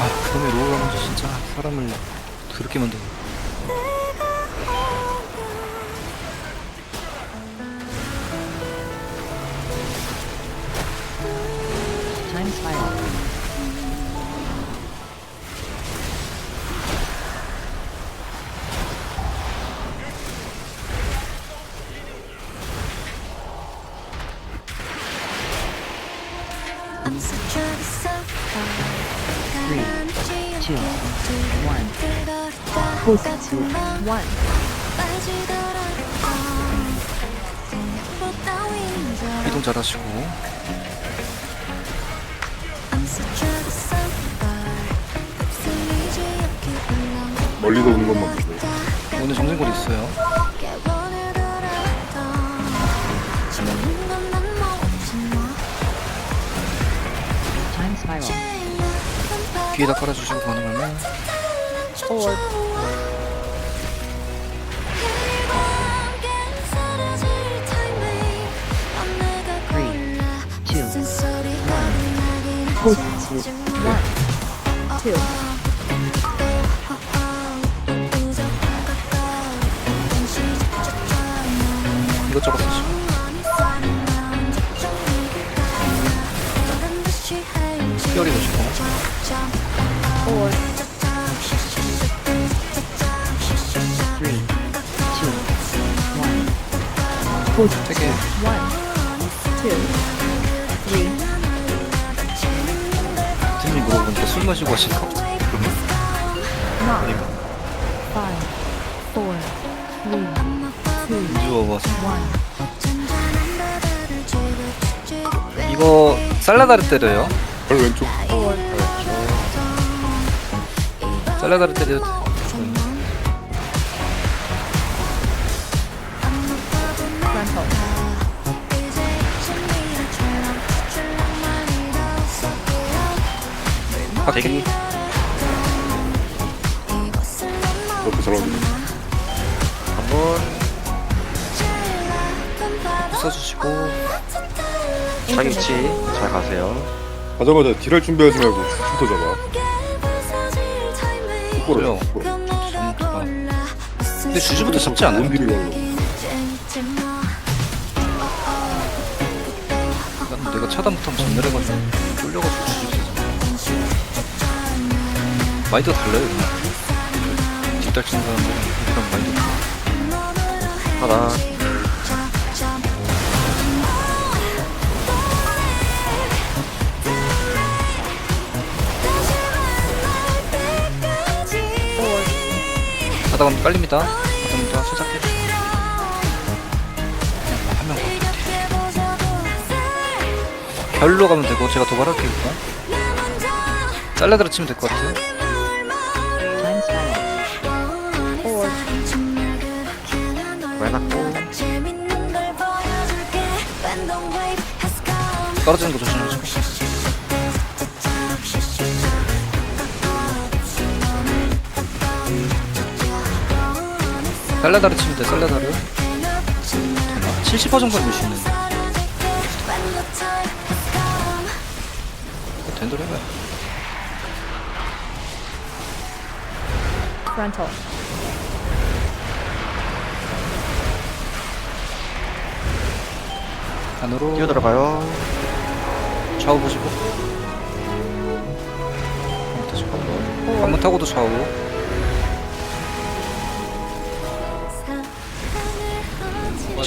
아 그놈의 로우라면서 진짜 사람을 그렇게 만드네 Time spiral. Two, one. Host two, one. 이동 잘하시고 멀리서 오는 것만 보세요. 오늘 정신골 있어요 Spiral. 뒤에다 깔아주시고 가능하면 one. Two. 이것저것 쓰시고 Four. Three, two, one. Host 되게 팀이 물어보니까 술 마시고 하시나 그러면. 이거 살라다르 때려요 별 왼쪽. 살라다르 때려도 돼 Frontal. 바퀴 이렇게 잘 나오네. 한번 써주시고 사기치 잘 가세요. 가자마자 딜할 준비하지 말고 슈터 잡아. 그래요. 똑바로. 전부터 근데 주주부터 잡지 않아요? 뭔 딜을 하려고. 난 내가 차단 못하면 전멸해가지고 쫄려가지고 주주부터 마인드가 달라요 그냥 뒷달 치는 사람들은 이런 마인드 하나, 하다 보면 깔립니다. 하다 보면 시작해 한명 별로 가면 되고 제가 도발할게요 일단. 잘라들어 치면 될 것 같아요. 왜놨고. 떨어지는 거 조심하 살라다르 치면 돼 살라다르 되나? 70% 정도 밀수 있는데 된 대로 해봐요 frontal. 안으로 뛰어 들어가요. 좌우 보시고 한번 타고도 좌우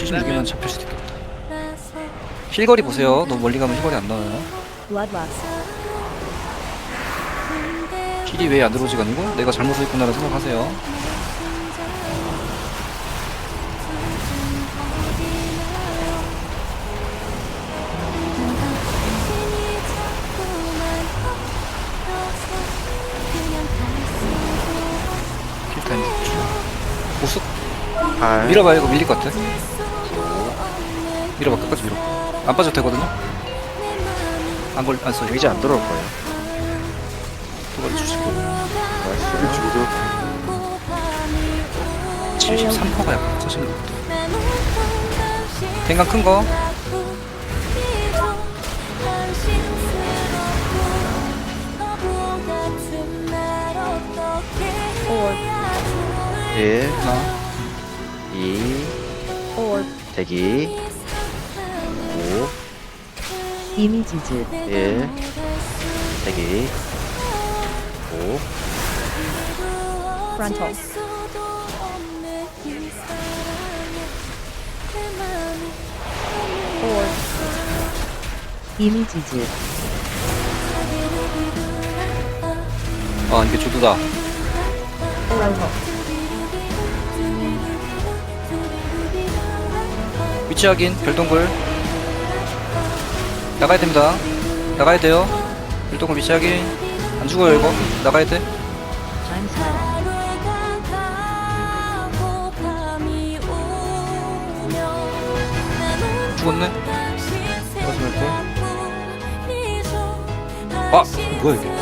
76이면 잡힐 수도 있겠다. 힐거리 보세요. 너무 멀리 가면 힐거리 안 나와요. 힐이 왜 안 들어오지가 아니고? 내가 잘못 했구나라는 생각하세요. 힐타임. 보스 발. 밀어봐요. 이거 밀릴 것 같아 밀어봐 끝까지 밀어 안 빠져도 되거든요? 안 걸, 안 써. 이제 안 들어올 거예요. 도발 주시고 아, 여기 지금 73%가 약간 커진 것 같아 갱강 큰거. Or 1, 하나. 2, or 대기. 5, 이미지즈 1, 대기. 5, Frontal. or 이미지즈 아 이게 조드다. Frontal. 위치 확인. 별동굴 나가야 됩니다. 나가야 돼요. 위치 확인 안 죽어요 이거. 나가야 돼. 죽었네? 아 뭐야 이게